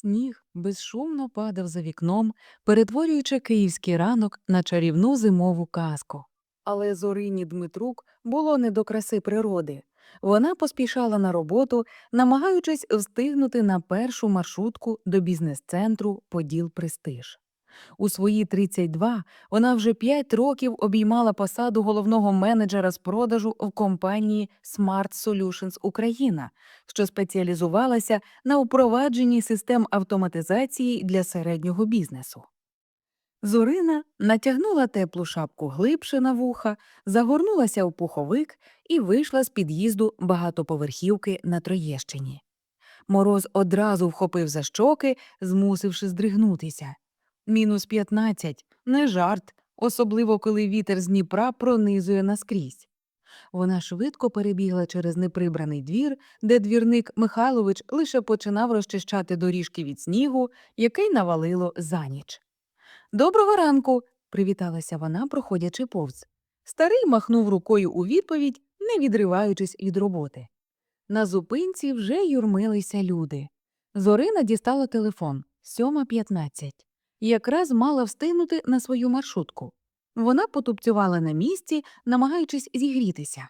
Сніг безшумно падав за вікном, перетворюючи київський ранок на чарівну зимову казку. Але Зорині Дмитрук було не до краси природи. Вона поспішала на роботу, намагаючись встигнути на першу маршрутку до бізнес-центру Поділ Престиж. У свої 32 вона вже 5 років обіймала посаду головного менеджера з продажу в компанії Smart Solutions Україна, що спеціалізувалася на впровадженні систем автоматизації для середнього бізнесу. Зорина натягнула теплу шапку глибше на вуха, загорнулася в пуховик і вийшла з під'їзду багатоповерхівки на Троєщині. Мороз одразу вхопив за щоки, змусивши здригнутися. Мінус 15 – не жарт, особливо коли вітер з Дніпра пронизує наскрізь. Вона швидко перебігла через неприбраний двір, де двірник Михайлович лише починав розчищати доріжки від снігу, який навалило за ніч. Доброго ранку, привіталася вона, проходячи повз. Старий махнув рукою у відповідь, не відриваючись від роботи. На зупинці вже юрмилися люди. Зорина дістала телефон 7.15. Якраз мала встигнути на свою маршрутку. Вона потупцювала на місці, намагаючись зігрітися.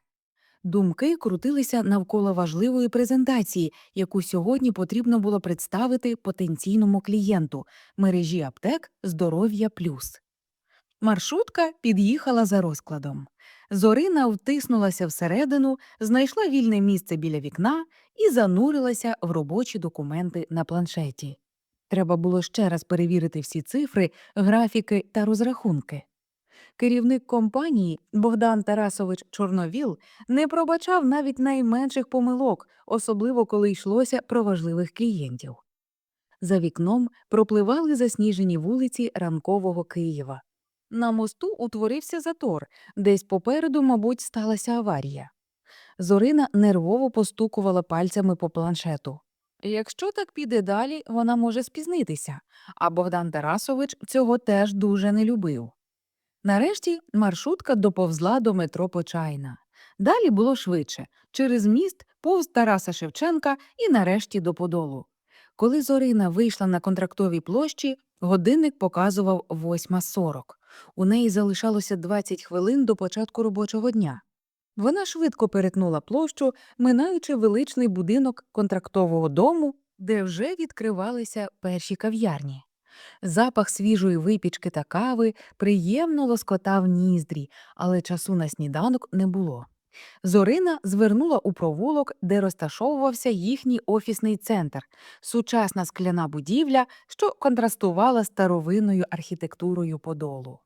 Думки крутилися навколо важливої презентації, яку сьогодні потрібно було представити потенційному клієнту мережі аптек Здоров'я Плюс. Маршрутка під'їхала за розкладом. Зорина втиснулася всередину, знайшла вільне місце біля вікна і занурилася в робочі документи на планшеті. Треба було ще раз перевірити всі цифри, графіки та розрахунки. Керівник компанії Богдан Тарасович Чорновіл не пробачав навіть найменших помилок, особливо коли йшлося про важливих клієнтів. За вікном пропливали засніжені вулиці ранкового Києва. На мосту утворився затор, десь попереду, мабуть, сталася аварія. Зорина нервово постукувала пальцями по планшету. Якщо так піде далі, вона може спізнитися, а Богдан Тарасович цього теж дуже не любив. Нарешті маршрутка доповзла до метро Почайна. Далі було швидше через міст, повз Тараса Шевченка і нарешті до Подолу. Коли Зорина вийшла на контрактовій площі, годинник показував 8.40. У неї залишалося 20 хвилин до початку робочого дня. Вона швидко перетнула площу, минаючи величний будинок контрактового дому, де вже відкривалися перші кав'ярні. Запах свіжої випічки та кави приємно лоскотав ніздрі, але часу на сніданок не було. Зорина звернула у провулок, де розташовувався їхній офісний центр, сучасна скляна будівля, що контрастувала старовинною архітектурою подолу.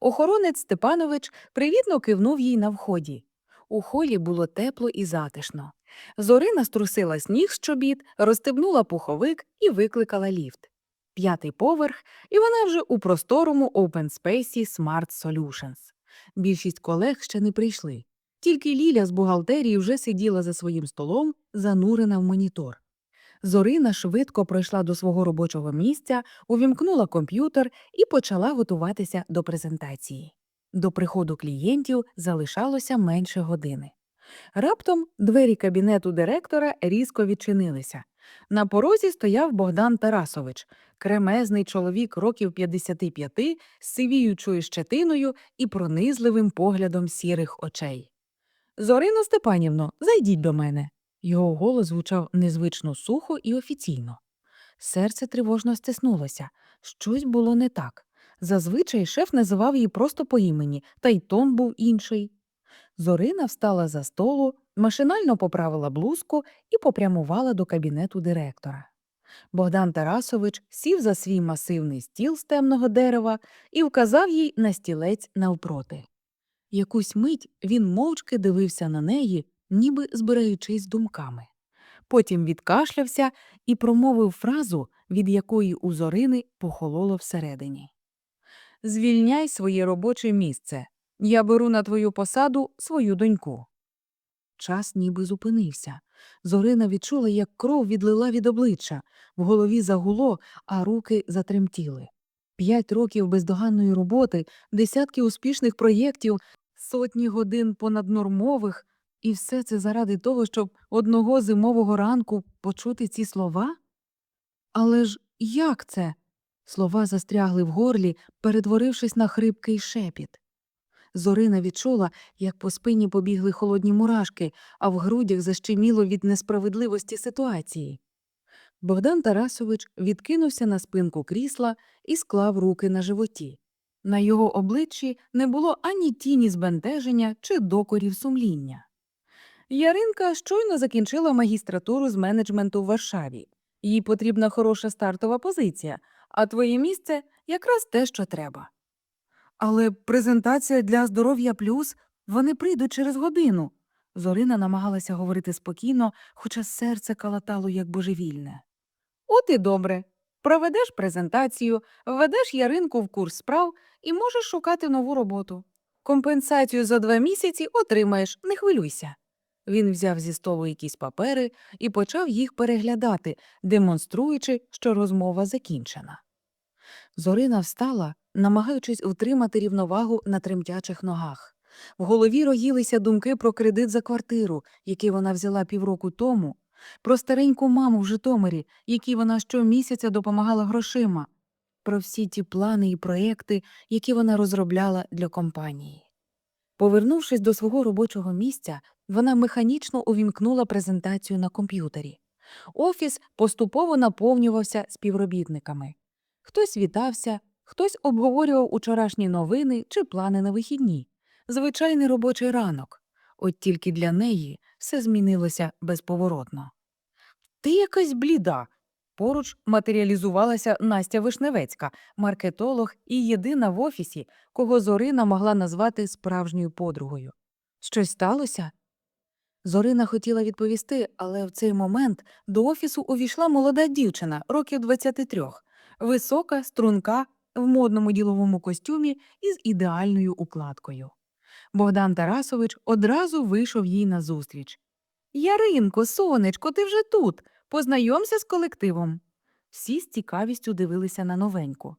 Охоронець Степанович привітно кивнув їй на вході. У холі було тепло і затишно. Зорина струсила сніг з чобіт, розстебнула пуховик і викликала ліфт. П'ятий поверх, і вона вже у просторому space Smart Solutions. Більшість колег ще не прийшли. Тільки Ліля з бухгалтерії вже сиділа за своїм столом, занурена в монітор. Зорина швидко пройшла до свого робочого місця, увімкнула комп'ютер і почала готуватися до презентації. До приходу клієнтів залишалося менше години. Раптом двері кабінету директора різко відчинилися. На порозі стояв Богдан Тарасович, кремезний чоловік років 55 з сивіючою щетиною і пронизливим поглядом сірих очей. Зорино Степанівно, зайдіть до мене. Його голос звучав незвично сухо і офіційно. Серце тривожно стиснулося. Щось було не так. Зазвичай шеф називав її просто по імені, та й тон був інший. Зорина встала за столу, машинально поправила блузку і попрямувала до кабінету директора. Богдан Тарасович сів за свій масивний стіл з темного дерева і вказав їй на стілець навпроти. Якусь мить він мовчки дивився на неї, ніби збираючись думками. Потім відкашлявся і промовив фразу, від якої у Зорини похололо всередині. Звільняй своє робоче місце. Я беру на твою посаду свою доньку. Час ніби зупинився. Зорина відчула, як кров відлила від обличчя, в голові загуло, а руки затремтіли. П'ять років бездоганної роботи, десятки успішних проєктів, сотні годин понаднормових, і все це заради того, щоб одного зимового ранку почути ці слова? Але ж як це? Слова застрягли в горлі, перетворившись на хрипкий шепіт. Зорина відчула, як по спині побігли холодні мурашки, а в грудях защеміло від несправедливості ситуації. Богдан Тарасович відкинувся на спинку крісла і склав руки на животі. На його обличчі не було ані тіні збентеження чи докорів сумління. Яринка щойно закінчила магістратуру з менеджменту в Варшаві. Їй потрібна хороша стартова позиція, а твоє місце якраз те, що треба. Але презентація для здоров'я плюс вони прийдуть через годину. Зорина намагалася говорити спокійно, хоча серце калатало як божевільне. От і добре. Проведеш презентацію, введеш Яринку в курс справ і можеш шукати нову роботу. Компенсацію за два місяці отримаєш, не хвилюйся. Він взяв зі столу якісь папери і почав їх переглядати, демонструючи, що розмова закінчена. Зорина встала, намагаючись утримати рівновагу на тремтячих ногах. В голові роїлися думки про кредит за квартиру, який вона взяла півроку тому, про стареньку маму в Житомирі, якій вона щомісяця допомагала грошима, про всі ті плани і проекти, які вона розробляла для компанії. Повернувшись до свого робочого місця, вона механічно увімкнула презентацію на комп'ютері. Офіс поступово наповнювався співробітниками. Хтось вітався, хтось обговорював учорашні новини чи плани на вихідні. Звичайний робочий ранок. От тільки для неї все змінилося безповоротно. Ти якась бліда. Поруч матеріалізувалася Настя Вишневецька, маркетолог і єдина в офісі, кого Зорина могла назвати справжньою подругою. Щось сталося? Зорина хотіла відповісти, але в цей момент до офісу увійшла молода дівчина, років 23, висока, струнка, в модному діловому костюмі із ідеальною укладкою. Богдан Тарасович одразу вийшов їй назустріч. Яринко, сонечко, ти вже тут. Познайомся з колективом. Всі з цікавістю дивилися на новеньку.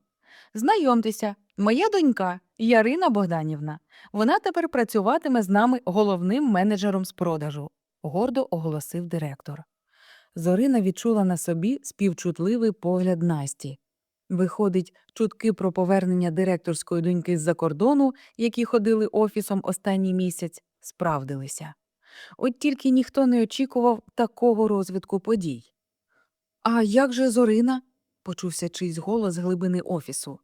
Знайомтеся, моя донька Ярина Богданівна. Вона тепер працюватиме з нами головним менеджером з продажу, гордо оголосив директор. Зорина відчула на собі співчутливий погляд Насті. Виходить, чутки про повернення директорської доньки з-за кордону, які ходили офісом останній місяць, справдилися. От тільки ніхто не очікував такого розвитку подій. А як же Зорина? Почувся чийсь голос глибини офісу.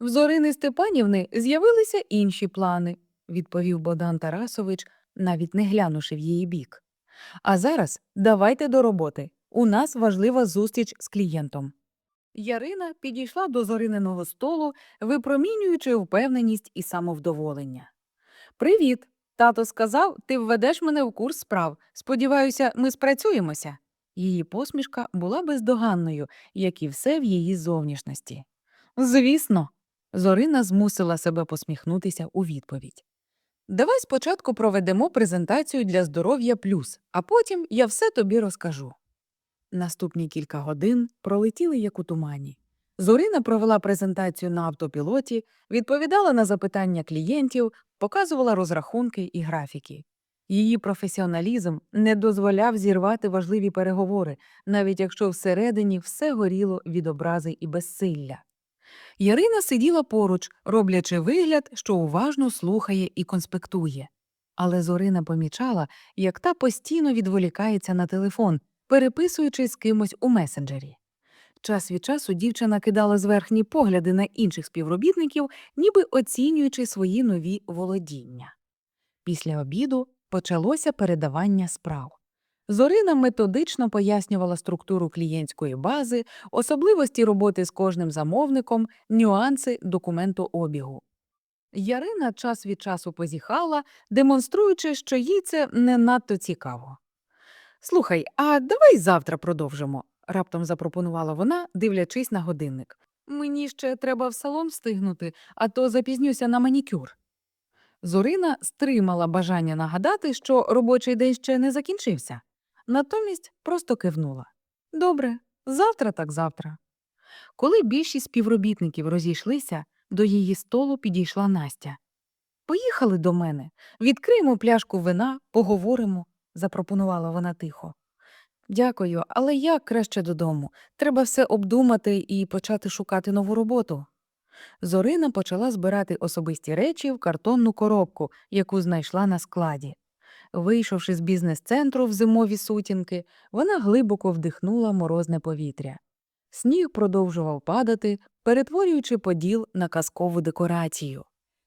В Зорини Степанівни з'явилися інші плани, відповів Богдан Тарасович, навіть не глянувши в її бік. А зараз давайте до роботи. У нас важлива зустріч з клієнтом. Ярина підійшла до зориненого столу, випромінюючи впевненість і самовдоволення. Привіт. Тато сказав, ти введеш мене в курс справ. Сподіваюся, ми спрацюємося. Її посмішка була бездоганною, як і все в її зовнішності. Звісно, Зорина змусила себе посміхнутися у відповідь. Давай спочатку проведемо презентацію для здоров'я плюс, а потім я все тобі розкажу. Наступні кілька годин пролетіли як у тумані. Зорина провела презентацію на автопілоті, відповідала на запитання клієнтів, показувала розрахунки і графіки. Її професіоналізм не дозволяв зірвати важливі переговори, навіть якщо всередині все горіло від образи і безсилля. Ярина сиділа поруч, роблячи вигляд, що уважно слухає і конспектує. Але Зорина помічала, як та постійно відволікається на телефон, переписуючись з кимось у месенджері. Час від часу дівчина кидала зверхні погляди на інших співробітників, ніби оцінюючи свої нові володіння. Після обіду почалося передавання справ. Зорина методично пояснювала структуру клієнтської бази, особливості роботи з кожним замовником, нюанси документообігу. Ярина час від часу позіхала, демонструючи, що їй це не надто цікаво. Слухай, а давай завтра продовжимо, раптом запропонувала вона, дивлячись на годинник. Мені ще треба в салон встигнути, а то запізнюся на манікюр. Зорина стримала бажання нагадати, що робочий день ще не закінчився. Натомість просто кивнула. Добре, завтра так завтра. Коли більшість співробітників розійшлися, до її столу підійшла Настя. Поїхали до мене, відкриємо пляшку вина, поговоримо, запропонувала вона тихо. Дякую, але як краще додому? Треба все обдумати і почати шукати нову роботу. Зорина почала збирати особисті речі в картонну коробку, яку знайшла на складі. Вийшовши з бізнес-центру в зимові сутінки, вона глибоко вдихнула морозне повітря. Сніг продовжував падати, перетворюючи поділ на казкову декорацію.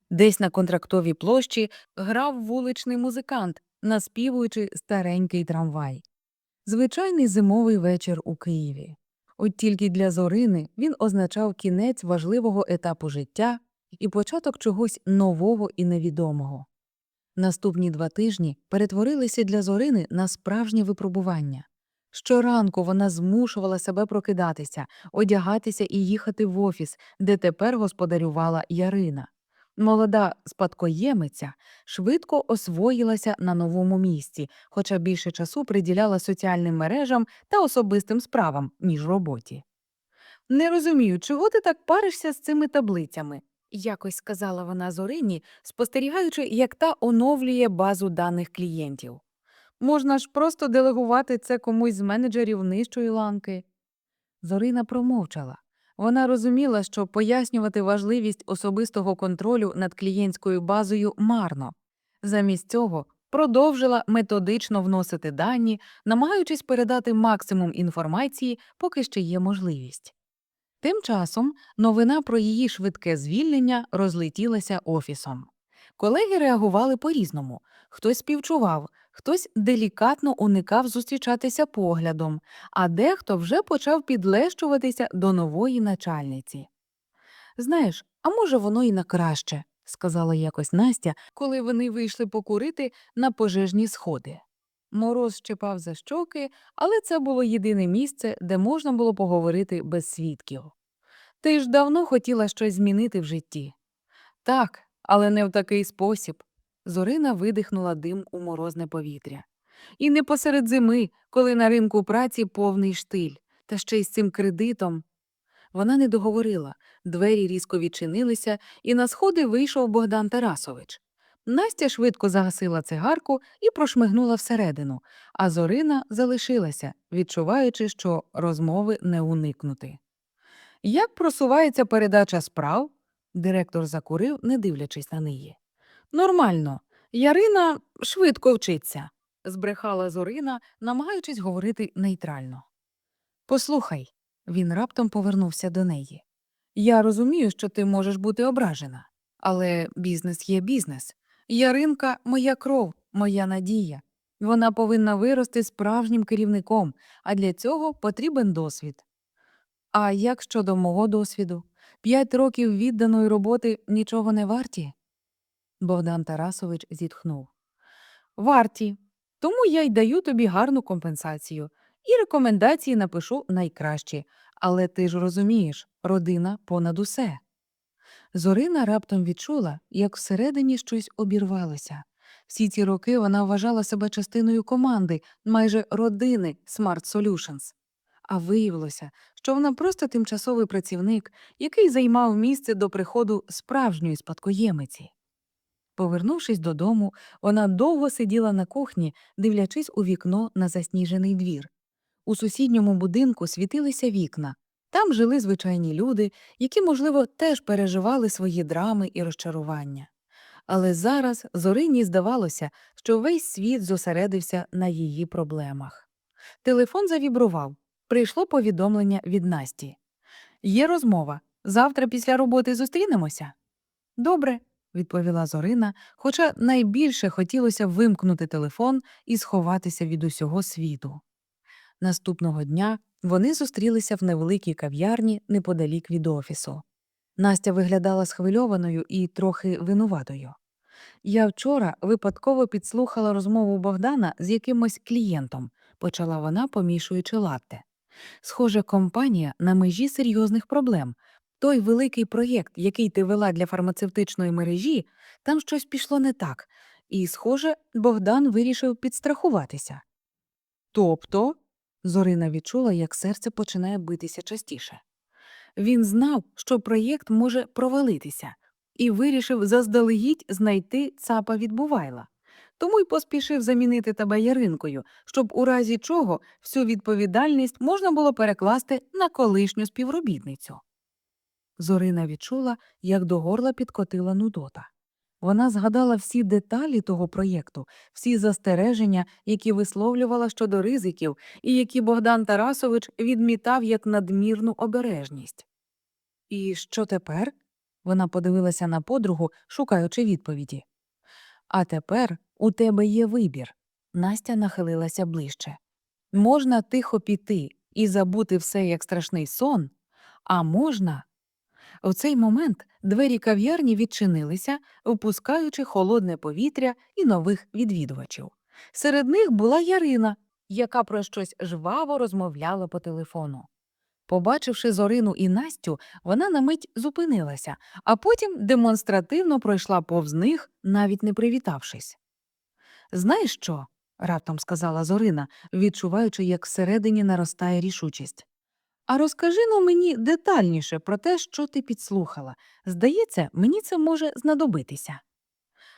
Десь на контрактовій площі грав вуличний музикант, наспівуючи старенький трамвай. Звичайний зимовий вечір у Києві. От тільки для Зорини він означав кінець важливого етапу життя і початок чогось нового і невідомого. Наступні два тижні перетворилися для Зорини на справжнє випробування. Щоранку вона змушувала себе прокидатися, одягатися і їхати в офіс, де тепер господарювала Ярина. Молода спадкоємиця швидко освоїлася на новому місці, хоча більше часу приділяла соціальним мережам та особистим справам, ніж роботі. Не розумію, чого ти так паришся з цими таблицями, якось сказала вона Зорині, спостерігаючи, як та оновлює базу даних клієнтів. Можна ж просто делегувати це комусь з менеджерів нижчої ланки. Зорина промовчала. Вона розуміла, що пояснювати важливість особистого контролю над клієнтською базою марно. Замість цього продовжила методично вносити дані, намагаючись передати максимум інформації, поки ще є можливість. Тим часом новина про її швидке звільнення розлетілася офісом. Колеги реагували по-різному хтось співчував, хтось делікатно уникав зустрічатися поглядом, а дехто вже почав підлещуватися до нової начальниці. Знаєш, а може, воно і на краще, сказала якось Настя, коли вони вийшли покурити на пожежні сходи. Мороз щепав за щоки, але це було єдине місце, де можна було поговорити без свідків. Ти ж давно хотіла щось змінити в житті. Так, але не в такий спосіб. Зорина видихнула дим у морозне повітря. І не посеред зими, коли на ринку праці повний штиль, та ще й з цим кредитом. Вона не договорила, двері різко відчинилися, і на сходи вийшов Богдан Тарасович. Настя швидко загасила цигарку і прошмигнула всередину, а Зорина залишилася, відчуваючи, що розмови не уникнути. Як просувається передача справ? Директор закурив, не дивлячись на неї. Нормально. Ярина швидко вчиться, збрехала Зорина, намагаючись говорити нейтрально. Послухай, він раптом повернувся до неї. Я розумію, що ти можеш бути ображена, але бізнес є бізнес. Яринка моя кров, моя надія. Вона повинна вирости справжнім керівником, а для цього потрібен досвід. А як щодо мого досвіду? П'ять років відданої роботи нічого не варті? Богдан Тарасович зітхнув. Варті. Тому я й даю тобі гарну компенсацію. І рекомендації напишу найкращі. Але ти ж розумієш, родина понад усе. Зорина раптом відчула, як всередині щось обірвалося. Всі ці роки вона вважала себе частиною команди, майже родини Smart Solutions. А виявилося, що вона просто тимчасовий працівник, який займав місце до приходу справжньої спадкоємиці. Повернувшись додому, вона довго сиділа на кухні, дивлячись у вікно на засніжений двір. У сусідньому будинку світилися вікна. Там жили звичайні люди, які, можливо, теж переживали свої драми і розчарування. Але зараз Зорині здавалося, що весь світ зосередився на її проблемах. Телефон завібрував. Прийшло повідомлення від Насті. Є розмова. Завтра після роботи зустрінемося? Добре, відповіла Зорина, хоча найбільше хотілося вимкнути телефон і сховатися від усього світу. Наступного дня вони зустрілися в невеликій кав'ярні неподалік від офісу. Настя виглядала схвильованою і трохи винуватою. Я вчора випадково підслухала розмову Богдана з якимось клієнтом, почала вона, помішуючи латте. Схоже, компанія на межі серйозних проблем. Той великий проєкт, який ти вела для фармацевтичної мережі, там щось пішло не так, і, схоже, Богдан вирішив підстрахуватися. Тобто, Зорина відчула, як серце починає битися частіше. Він знав, що проєкт може провалитися, і вирішив заздалегідь знайти цапа від Бувайла. тому й поспішив замінити тебе Яринкою, щоб у разі чого всю відповідальність можна було перекласти на колишню співробітницю. Зорина відчула, як до горла підкотила Нудота. Вона згадала всі деталі того проєкту, всі застереження, які висловлювала щодо ризиків, і які Богдан Тарасович відмітав як надмірну обережність. І що тепер? Вона подивилася на подругу, шукаючи відповіді. А тепер у тебе є вибір. Настя нахилилася ближче. Можна тихо піти і забути все як страшний сон, а можна. У цей момент двері кав'ярні відчинилися, впускаючи холодне повітря і нових відвідувачів. Серед них була Ярина, яка про щось жваво розмовляла по телефону. Побачивши Зорину і Настю, вона на мить зупинилася, а потім демонстративно пройшла повз них, навіть не привітавшись. Знаєш що? раптом сказала Зорина, відчуваючи, як всередині наростає рішучість. А розкажи ну мені детальніше про те, що ти підслухала. Здається, мені це може знадобитися.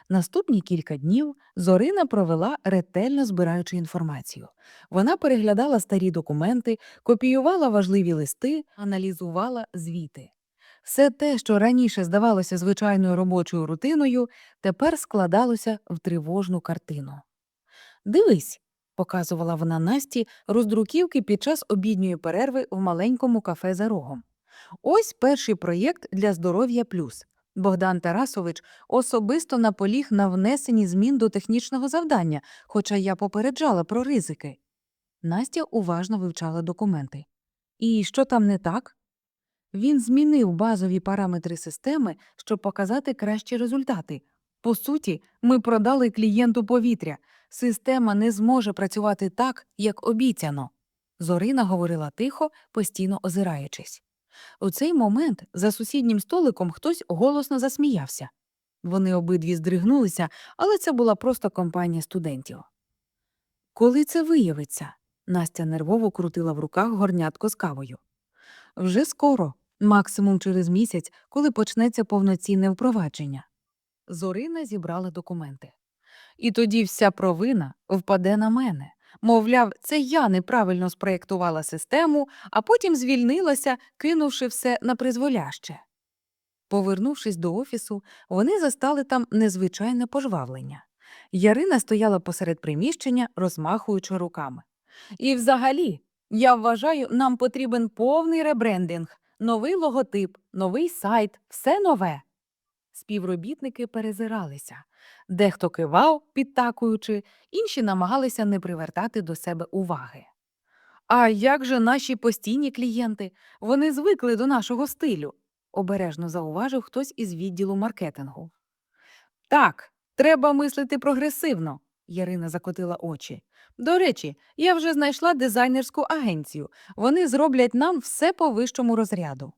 Наступні кілька днів Зорина провела ретельно збираючи інформацію. Вона переглядала старі документи, копіювала важливі листи, аналізувала звіти. Все те, що раніше здавалося звичайною робочою рутиною, тепер складалося в тривожну картину. Дивись, показувала вона Насті роздруківки під час обідньої перерви в маленькому кафе за рогом. Ось перший проєкт для здоров'я плюс. Богдан Тарасович особисто наполіг на внесенні змін до технічного завдання, хоча я попереджала про ризики. Настя уважно вивчала документи. І що там не так? Він змінив базові параметри системи, щоб показати кращі результати. По суті, ми продали клієнту повітря. Система не зможе працювати так, як обіцяно. Зорина говорила тихо, постійно озираючись. У цей момент за сусіднім столиком хтось голосно засміявся. Вони обидві здригнулися, але це була просто компанія студентів. Коли це виявиться? Настя нервово крутила в руках горнятко з кавою. Вже скоро, максимум через місяць, коли почнеться повноцінне впровадження. Зорина зібрала документи. І тоді вся провина впаде на мене. Мовляв, це я неправильно спроєктувала систему, а потім звільнилася, кинувши все на призволяще. Повернувшись до офісу, вони застали там незвичайне пожвавлення. Ярина стояла посеред приміщення, розмахуючи руками. І взагалі, я вважаю, нам потрібен повний ребрендинг, новий логотип, новий сайт, все нове. Співробітники перезиралися. Дехто кивав, підтакуючи, інші намагалися не привертати до себе уваги. А як же наші постійні клієнти? Вони звикли до нашого стилю, обережно зауважив хтось із відділу маркетингу. Так, треба мислити прогресивно, Ярина закотила очі. До речі, я вже знайшла дизайнерську агенцію. Вони зроблять нам все по вищому розряду.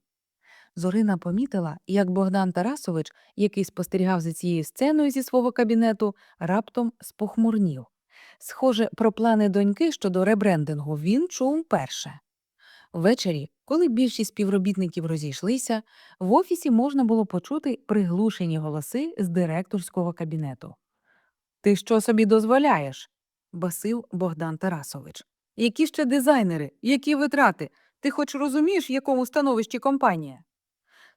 Зорина помітила, як Богдан Тарасович, який спостерігав за цією сценою зі свого кабінету, раптом спохмурнів. Схоже, про плани доньки щодо ребрендингу він чув перше. Ввечері, коли більшість співробітників розійшлися, в офісі можна було почути приглушені голоси з директорського кабінету. Ти що собі дозволяєш? басив Богдан Тарасович. Які ще дизайнери, які витрати? Ти хоч розумієш, в якому становищі компанія?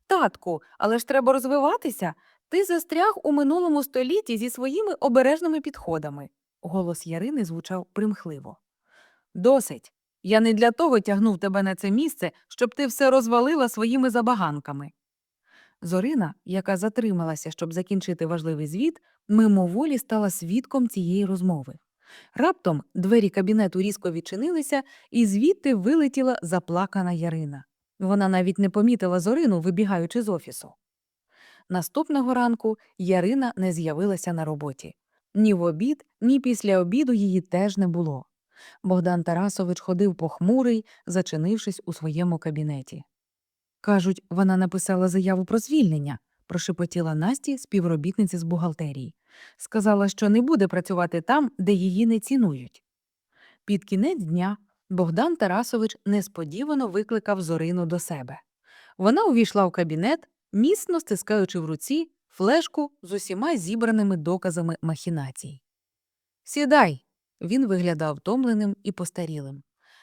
Татку, але ж треба розвиватися. Ти застряг у минулому столітті зі своїми обережними підходами. Голос Ярини звучав примхливо. Досить. Я не для того тягнув тебе на це місце, щоб ти все розвалила своїми забаганками. Зорина, яка затрималася, щоб закінчити важливий звіт, мимоволі стала свідком цієї розмови. Раптом двері кабінету різко відчинилися, і звідти вилетіла заплакана Ярина. Вона навіть не помітила Зорину, вибігаючи з офісу. Наступного ранку Ярина не з'явилася на роботі. Ні в обід, ні після обіду її теж не було. Богдан Тарасович ходив похмурий, зачинившись у своєму кабінеті. Кажуть, вона написала заяву про звільнення, прошепотіла Насті, співробітниці з бухгалтерії. Сказала, що не буде працювати там, де її не цінують. Під кінець дня Богдан Тарасович несподівано викликав Зорину до себе. Вона увійшла в кабінет, міцно стискаючи в руці флешку з усіма зібраними доказами махінацій. Сідай. Він виглядав втомленим і постарілим.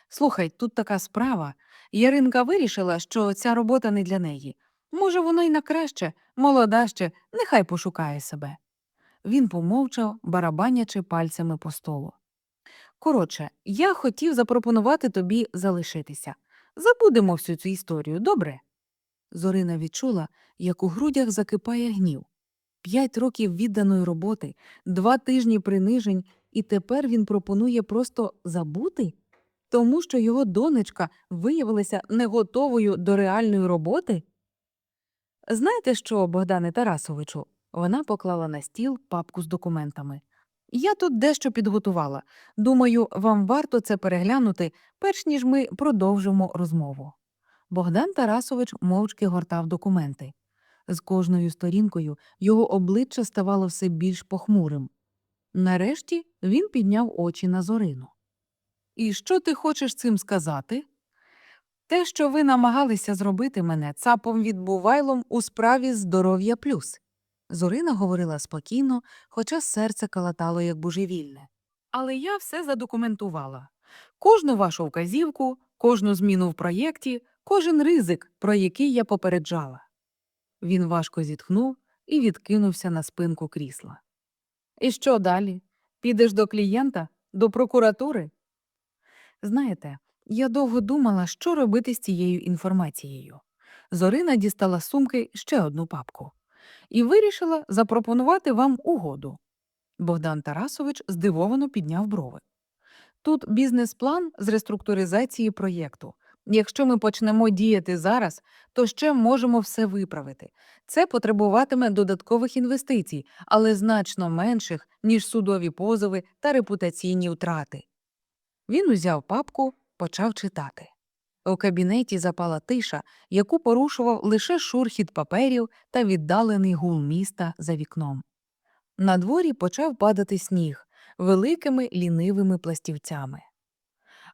Слухай, тут така справа. Яринка вирішила, що ця робота не для неї. Може, воно й на краще, молода ще, нехай пошукає себе. Він помовчав, барабанячи пальцями по столу. Коротше, я хотів запропонувати тобі залишитися. Забудемо всю цю історію, добре? Зорина відчула, як у грудях закипає гнів. П'ять років відданої роботи, два тижні принижень, і тепер він пропонує просто забути? Тому що його донечка виявилася не готовою до реальної роботи? Знаєте що, Богдане Тарасовичу? Вона поклала на стіл папку з документами. Я тут дещо підготувала. Думаю, вам варто це переглянути, перш ніж ми продовжимо розмову. Богдан Тарасович мовчки гортав документи. З кожною сторінкою його обличчя ставало все більш похмурим. Нарешті він підняв очі на Зорину. І що ти хочеш цим сказати? Те, що ви намагалися зробити мене цапом відбувайлом у справі здоров'я плюс. Зорина говорила спокійно, хоча серце калатало як божевільне. Але я все задокументувала. Кожну вашу вказівку, кожну зміну в проєкті, кожен ризик, про який я попереджала. Він важко зітхнув і відкинувся на спинку крісла. І що далі? Підеш до клієнта, до прокуратури? Знаєте, я довго думала, що робити з цією інформацією. Зорина дістала сумки ще одну папку і вирішила запропонувати вам угоду. Богдан Тарасович здивовано підняв брови. Тут бізнес-план з реструктуризації проєкту. Якщо ми почнемо діяти зараз, то ще можемо все виправити. Це потребуватиме додаткових інвестицій, але значно менших, ніж судові позови та репутаційні втрати. Він узяв папку, почав читати. У кабінеті запала тиша, яку порушував лише шурхіт паперів та віддалений гул міста за вікном. На дворі почав падати сніг великими лінивими пластівцями.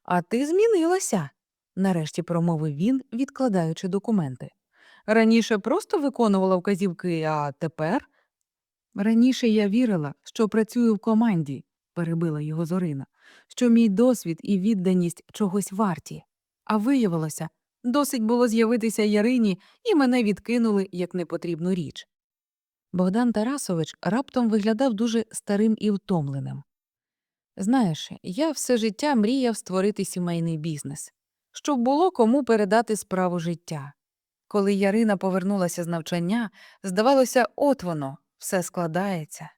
А ти змінилася, нарешті промовив він, відкладаючи документи. Раніше просто виконувала вказівки, а тепер. Раніше я вірила, що працюю в команді, перебила його Зорина, що мій досвід і відданість чогось варті. А виявилося, досить було з'явитися Ярині, і мене відкинули як непотрібну річ. Богдан Тарасович раптом виглядав дуже старим і втомленим. Знаєш, я все життя мріяв створити сімейний бізнес, щоб було кому передати справу життя. Коли Ярина повернулася з навчання, здавалося, от воно, все складається.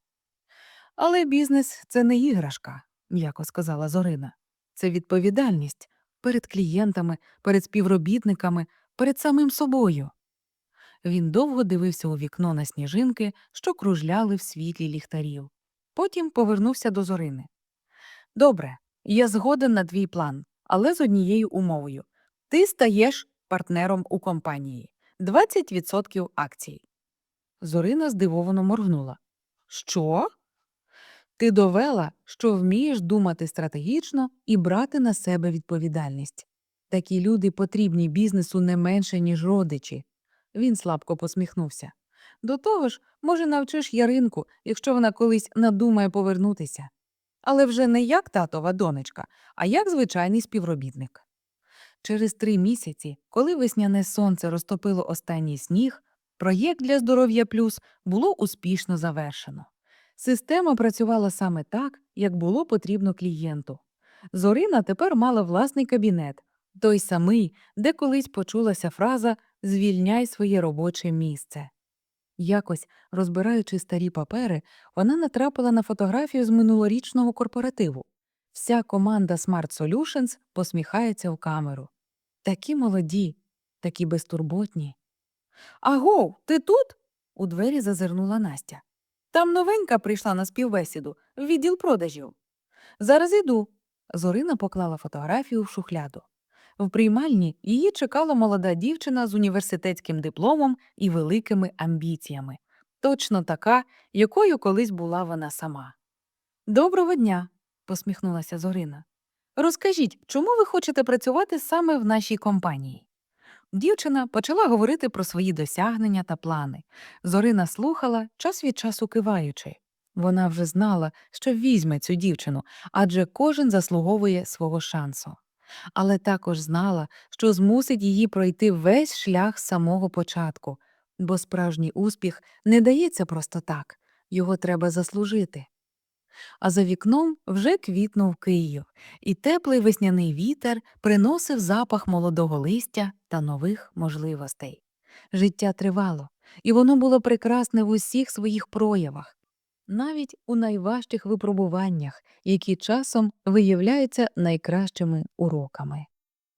Але бізнес це не іграшка, м'яко сказала Зорина. Це відповідальність перед клієнтами, перед співробітниками, перед самим собою. Він довго дивився у вікно на сніжинки, що кружляли в світлі ліхтарів. Потім повернувся до Зорини. Добре, я згоден на твій план, але з однією умовою ти стаєш партнером у компанії 20% акцій. Зорина здивовано моргнула. Що? Ти довела, що вмієш думати стратегічно і брати на себе відповідальність. Такі люди потрібні бізнесу не менше, ніж родичі. Він слабко посміхнувся. До того ж, може, навчиш Яринку, якщо вона колись надумає повернутися. Але вже не як татова донечка, а як звичайний співробітник. Через три місяці, коли весняне сонце розтопило останній сніг, проєкт для здоров'я плюс було успішно завершено. Система працювала саме так, як було потрібно клієнту. Зорина тепер мала власний кабінет, той самий, де колись почулася фраза Звільняй своє робоче місце. Якось, розбираючи старі папери, вона натрапила на фотографію з минулорічного корпоративу. Вся команда Smart Solutions посміхається в камеру. Такі молоді, такі безтурботні. Аго, ти тут? У двері зазирнула Настя. Там новенька прийшла на співбесіду в відділ продажів. Зараз іду. Зорина поклала фотографію в шухляду. В приймальні її чекала молода дівчина з університетським дипломом і великими амбіціями, точно така, якою колись була вона сама. Доброго дня, посміхнулася Зорина. Розкажіть, чому ви хочете працювати саме в нашій компанії? Дівчина почала говорити про свої досягнення та плани. Зорина слухала, час від часу киваючи. Вона вже знала, що візьме цю дівчину, адже кожен заслуговує свого шансу. Але також знала, що змусить її пройти весь шлях з самого початку, бо справжній успіх не дається просто так, його треба заслужити. А за вікном вже квітнув Київ, і теплий весняний вітер приносив запах молодого листя та нових можливостей. Життя тривало, і воно було прекрасне в усіх своїх проявах, навіть у найважчих випробуваннях, які часом виявляються найкращими уроками.